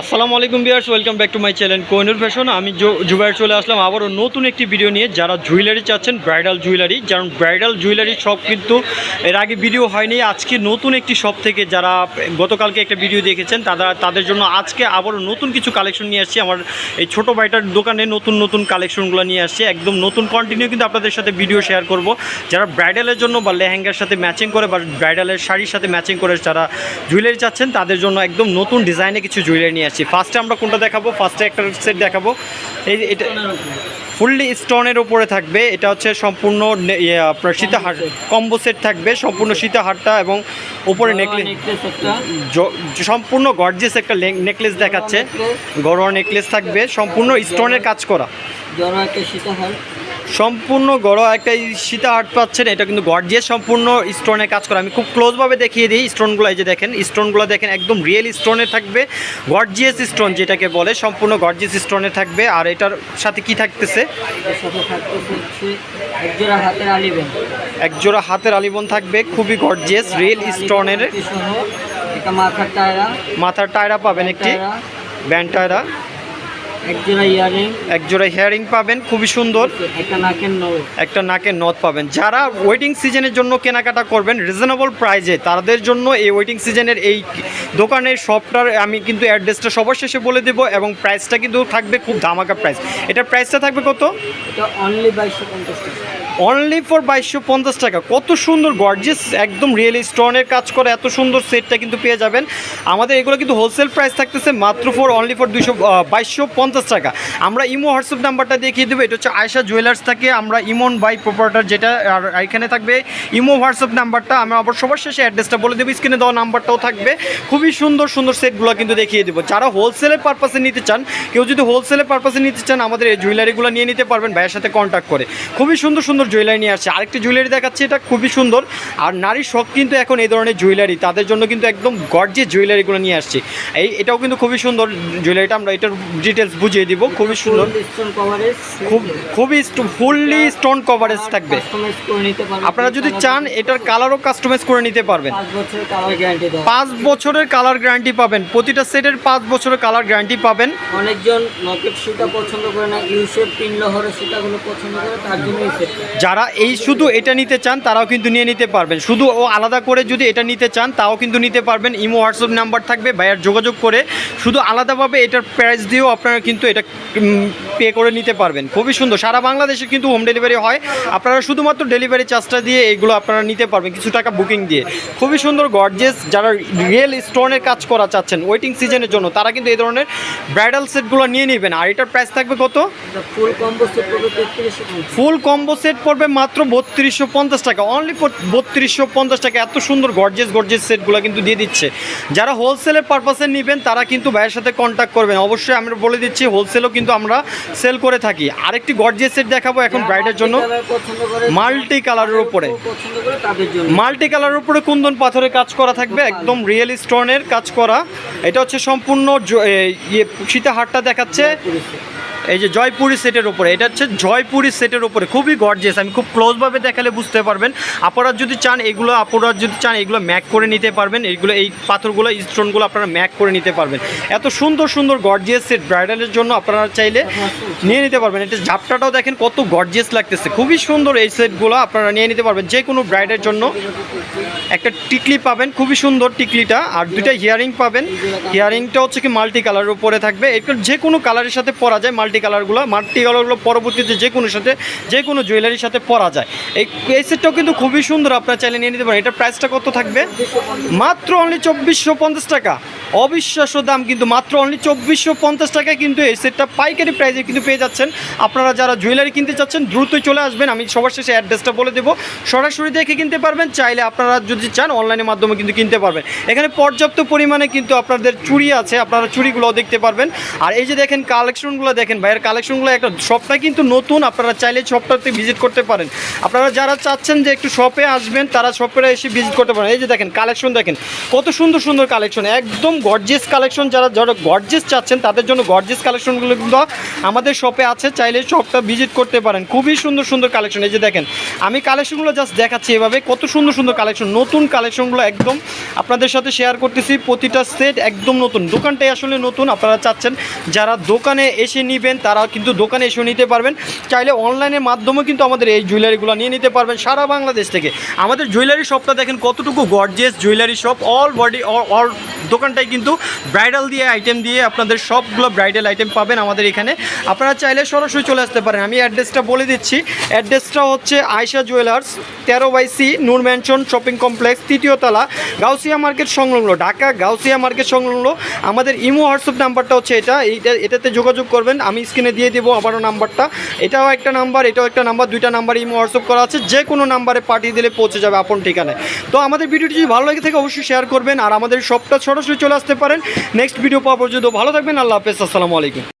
আসসালামু আলাইকুম viewers welcome back to my channel Kohinoor fashion. আমি জুবাইর চলে আসলাম আবারও নতুন একটি ভিডিও নিয়ে। যারা জুয়েলারি চাচ্ছেন, ব্রাইডাল জুয়েলারি, কারণ ব্রাইডাল জুয়েলারি শপ কিন্তু এর আগে ভিডিও হয়নি। আজকে নতুন একটি শপ থেকে যারা গতকালকে একটা ভিডিও দেখেছেন, তারা তাদের জন্য আজকে আবারও নতুন কিছু কালেকশন নিয়ে আসছি। আমার এই ছোটো ভাইটার দোকানে নতুন নতুন কালেকশনগুলো নিয়ে আসছি। একদম নতুন কন্টিনিউ কিন্তু আপনাদের সাথে ভিডিও শেয়ার করব। যারা ব্রাইডালের জন্য বা লেহেঙ্গার সাথে ম্যাচিং করে বা ব্রাইডালের শাড়ির সাথে ম্যাচিং করে যারা জুয়েলারি চাচ্ছেন, তাদের জন্য একদম নতুন ডিজাইনে কিছু জুয়েলারি নিয়ে আসছি। ফার্স্টে আমরা কোনটা দেখাবো? ফার্স্টে একটা সেট দেখাবো। এই এটা ফুললি স্টোনের উপরে থাকবে। এটা হচ্ছে সম্পূর্ণ ইয়ে, আপনার সীতাহার কম্বো সেট থাকবে। সম্পূর্ণ সীতাহারটা এবং উপরে নেকলেস সম্পূর্ণ গর্জেস একটা নেকলেস দেখাচ্ছে। গড়োয়া নেকলেস থাকবে। সম্পূর্ণ স্টোনের কাজ করা। সীতাহার। সম্পূর্ণ গড় একটা সীতা আর্ট পাচ্ছেন এটা কিন্তু গর্জিয়াস সম্পূর্ণ স্টোনের কাজ করা আমি খুব ক্লোজভাবে দেখিয়ে দিই স্টোনগুলো এই যে দেখেন স্টোনগুলো দেখেন একদম রিয়েল স্টোনে থাকবে। গর্জিয়াস স্টোন যেটাকে বলে সম্পূর্ণ গর্জিয়াস স্টোনে থাকবে। আর এটার সাথে কি থাকতেছে? একজোড়া হাতের আলিবেন একজোড়া হাতের আলিবন থাকবে খুবই গর্জিয়াস রিয়েল স্টোনের মাথার টায়রা মাথার টায়রা পাবেন একটি ব্যান্ড টায়রা একজোড়া হেয়ারিং পাবেন খুবই সুন্দর। একটা নাকের একটা নাকের নথ পাবেন। যারা ওয়েটিং সিজনের জন্য কেনাকাটা করবেন রিজনেবল প্রাইজে তাদের জন্য এই ওয়েটিং সিজনের এই দোকানের শপটার আমি কিন্তু অ্যাড্রেসটা সবার শেষে বলে দেবো এবং প্রাইসটা কিন্তু থাকবে খুব ধামাকা প্রাইস এটার প্রাইসটা থাকবে কত? এটা অনলি বাইশশো পঞ্চাশ টাকা। অনলি ফর বাইশশো পঞ্চাশ টাকা। কত সুন্দর গর্জিয়াস একদম রিয়েলি স্টোনের কাজ করে, এত সুন্দর সেটটা কিন্তু পেয়ে যাবেন। আমাদের এগুলো কিন্তু হোলসেল প্রাইস থাকতেছে মাত্র ফর অনলি ফর দুইশো বাইশশো পঞ্চাশ টাকা। আমরা ইমো হোয়াটসঅ্যাপ নাম্বারটা দেখিয়ে দেবো, এটা হচ্ছে আয়সা জুয়েলার্স থেকে, আমরা ইমন বাই প্রপার্টার যেটা, আর এখানে থাকবে ইমো হোয়াটসঅ্যাপ নাম্বারটা। আমরা আবার সবার শেষে অ্যাড্রেসটা বলে দেবো স্ক্রিনে দেওয়া নাম্বারটাও থাকবে। খুবই সুন্দর সুন্দর সেটগুলো কিন্তু দেখিয়ে দেবো। যারা হোলসেলের পারপাসে নিতে চান, কেউ যদি হোলসেলের পারপাসে নিতে চান, আমাদের এই জুয়েলারিগুলো নিয়ে নিতে পারবেন, ভাইয়ের সাথে কন্ট্যাক্ট করে। খুবই সুন্দর সুন্দর জুয়েলারি নিয়ে আসছে। আরেকটি জুয়েলারি দেখাচ্ছি এটা খুবই সুন্দর। আর নারীর শখ কিন্তু এখন এই ধরনের জুয়েলারি তাদের জন্য কিন্তু একদম গর্জে জুয়েলারিগুলো নিয়ে আসছি। এই এটাও কিন্তু খুবই সুন্দর জুয়েলারিটা আমরা এটার ডিটেলস বুঝিয়ে দিব খুবই সুন্দর। খুব খুবই ফুললি স্টোন কভারেজ থাকবে। আপনারা যদি চান এটার কালারও কাস্টমাইজ করে নিতে পারবেন। পাঁচ বছরের কালার গ্যারান্টি পাবেন। প্রতিটা সেটের পাঁচ বছরের কালার গ্যারান্টি পাবেন। অনেকজন নকেট সুতা পছন্দ করে না ইউসেফ সুতাগুলো পছন্দ করে তার জন্য এই সেটটা। যারা এই শুধু এটা নিতে চান তারাও কিন্তু নিয়ে নিতে পারবেন। শুধু ও আলাদা করে যদি এটা নিতে চান তাও কিন্তু নিতে পারবেন। ইমো হোয়াটসঅ্যাপ নাম্বার থাকবে ভাইয়ার যোগাযোগ করে। শুধু আলাদাভাবে এটার প্রাইস দিয়েও আপনারা কিন্তু এটা পে করে নিতে পারবেন। খুবই সুন্দর। সারা বাংলাদেশে কিন্তু হোম ডেলিভারি হয়। আপনারা শুধুমাত্র ডেলিভারি চার্জটা দিয়ে এগুলো আপনারা নিতে পারবেন কিছু টাকা বুকিং দিয়ে। খুবই সুন্দর গর্জেস যারা রিয়েল স্টোনের কাজ করা চাচ্ছেন ওয়েটিং সিজনের জন্য তারা কিন্তু এই ধরনের ব্রাইডাল সেটগুলো নিয়ে নেবেন। আর এটার প্রাইস থাকবে কত? Full combo set full combo set পড়বে মাত্র বত্রিশশো পঞ্চাশ টাকা। অনলি বত্রিশশো পঞ্চাশ টাকা। এত সুন্দর গর্জেস গর্জেস সেটগুলো কিন্তু দিয়ে দিচ্ছে। যারা হোলসেলের পারপাসে নেবেন, তারা কিন্তু ভাইয়ের সাথে কন্ট্যাক্ট করবেন। অবশ্যই আমরা বলে দিচ্ছি হোলসেলও কিন্তু আমরা সেল করে থাকি। আরেকটি গর্জেস সেট দেখাবো এখন ব্রাইডের জন্য। মাল্টি কালারের উপরে। মাল্টি কালারের উপরে কুন্দন পাথরের কাজ করা থাকবে, একদম রিয়েল স্টোনের কাজ করা। এটা হচ্ছে সম্পূর্ণ ইয়ে সীতাহারটা দেখাচ্ছে। এই যে জয়পুরি সেটের উপরে, এটা হচ্ছে জয়পুরি সেটের উপরে। খুবই গর্জিয়াস আমি খুব ক্লোজভাবে দেখালে বুঝতে পারবেন। আপনারা যদি চান এগুলো, আপনারা যদি চান এগুলো ম্যাক করে নিতে পারবেন এইগুলো এই পাথরগুলো স্টোনগুলো আপনারা ম্যাক করে নিতে পারবেন। এত সুন্দর সুন্দর গর্জিয়াস সেট ব্রাইডালের জন্য আপনারা চাইলে নিয়ে নিতে পারবেন। এটা ঝাপটাটাও দেখেন কত গর্জিয়াস লাগতেছে। খুবই সুন্দর এই সেটগুলো আপনারা নিয়ে নিতে পারবেন। যে কোনো ব্রাইডের জন্য একটা টিকলি পাবেন, খুবই সুন্দর টিকলিটা। আর দুইটা হিয়ারিং পাবেন। হিয়ারিংটা হচ্ছে কি মাল্টি কালারের উপরে থাকবে। এটা যে কোনো কালারের সাথে পরা যায় মাল্টি কালারগুলো মাল্টি কালারগুলো পরবর্তীতে যে কোনো সাথে, যে কোনো জুয়েলারির সাথে পরা যায়। এই এই সেটটাও কিন্তু খুবই সুন্দর, আপনারা চাইলে নিয়ে নিতে পারেন। এটার প্রাইসটা কত থাকবে? মাত্র অনলি চব্বিশশো টাকা। অবিশ্বাস্য দাম কিন্তু মাত্র অনলি চব্বিশশো পঞ্চাশ টাকায় কিন্তু এই সেটটা পাইকারি প্রাইসে কিন্তু পেয়ে যাচ্ছেন। আপনারা যারা জুয়েলারি কিনতে চাচ্ছেন, দ্রুতই চলে আসবেন। আমি সবার শেষে অ্যাড্রেসটা বলে দেবো। সরাসরি দেখে কিনতে পারবেন, চাইলে আপনারা যদি চান অনলাইনের মাধ্যমে কিন্তু কিনতে পারবেন। এখানে পর্যাপ্ত পরিমাণে কিন্তু আপনাদের চুড়ি আছে, আপনারা চুড়িগুলোও দেখতে পারবেন। আর এই যে দেখেন কালেকশনগুলো দেখেন ভাইয়ের কালেকশনগুলো একটা শপটা কিন্তু নতুন, আপনারা চাইলে শপটাতে ভিজিট করতে পারেন। আপনারা যারা চাচ্ছেন যে একটু শপে আসবেন, তারা শপে এসে ভিজিট করতে পারেন। এই যে দেখেন কালেকশন দেখেন, কত সুন্দর সুন্দর কালেকশন একদম গর্জিয়াস কালেকশন যারা যারা গর্জিয়াস চাচ্ছেন, তাদের জন্য গর্জিয়াস কালেকশনগুলো কিন্তু আমাদের শপে আছে, চাইলে শপটা ভিজিট করতে পারেন। খুবই সুন্দর সুন্দর কালেকশন এই যে দেখেন, আমি কালেকশনগুলো জাস্ট দেখাচ্ছি এভাবে। কত সুন্দর সুন্দর কালেকশন নতুন কালেকশনগুলো একদম আপনাদের সাথে শেয়ার করতেছি। প্রতিটা সেট একদম নতুন। দোকানটাই আসলে নতুন, আপনারা চাচ্ছেন। যারা দোকানে এসে নেবেন, তারা কিন্তু দোকানে এসেও নিতে পারবেন। চাইলে অনলাইনের মাধ্যমেও কিন্তু আমাদের এই জুয়েলারিগুলো নিয়ে নিতে পারবেন সারা বাংলাদেশ থেকে। আমাদের জুয়েলারি শপটা দেখেন কতটুকু gorgeous jewellery shop all body all দোকানটাই কিন্তু ব্রাইডাল দিয়ে আইটেম দিয়ে আপনাদের সবগুলো ব্রাইডাল আইটেম পাবেন আমাদের এখানে। আপনারা চাইলে সরাসরি চলে আসতে পারেন। আমি অ্যাড্রেসটা বলে দিচ্ছি। অ্যাড্রেসটা হচ্ছে আয়সা জুয়েলার্স তেরো by C, Noor mansion shopping complex তৃতীয় তলা, গাউসিয়া মার্কেট সংলগ্ন, ঢাকা গাউসিয়া মার্কেট সংলগ্ন। আমাদের ইমো হোয়াটসঅ্যাপ নাম্বারটা হচ্ছে এটা। এইটা, এটাতে যোগাযোগ করবেন। আমি স্ক্রিনে দিয়ে দেবো আবারও নাম্বারটা। এটাও একটা নাম্বার, এটাও একটা নাম্বার, দুইটা নাম্বার ইমো হোয়াটসঅ্যাপ করা আছে। যে কোনো নাম্বারে পাঠিয়ে দিলে পৌঁছে যাবে আপন ঠিকানায়। তো আমাদের ভিডিওটি যদি ভালো লাগে থাকে, অবশ্যই শেয়ার করবেন। আর আমাদের সবটা সরাসরি চলে আসতে পারেন। নেক্সট ভিডিও পাওয়া পর্যন্ত ভালো থাকবেন। আল্লাহ হাফেজ। আসসালামু আলাইকুম।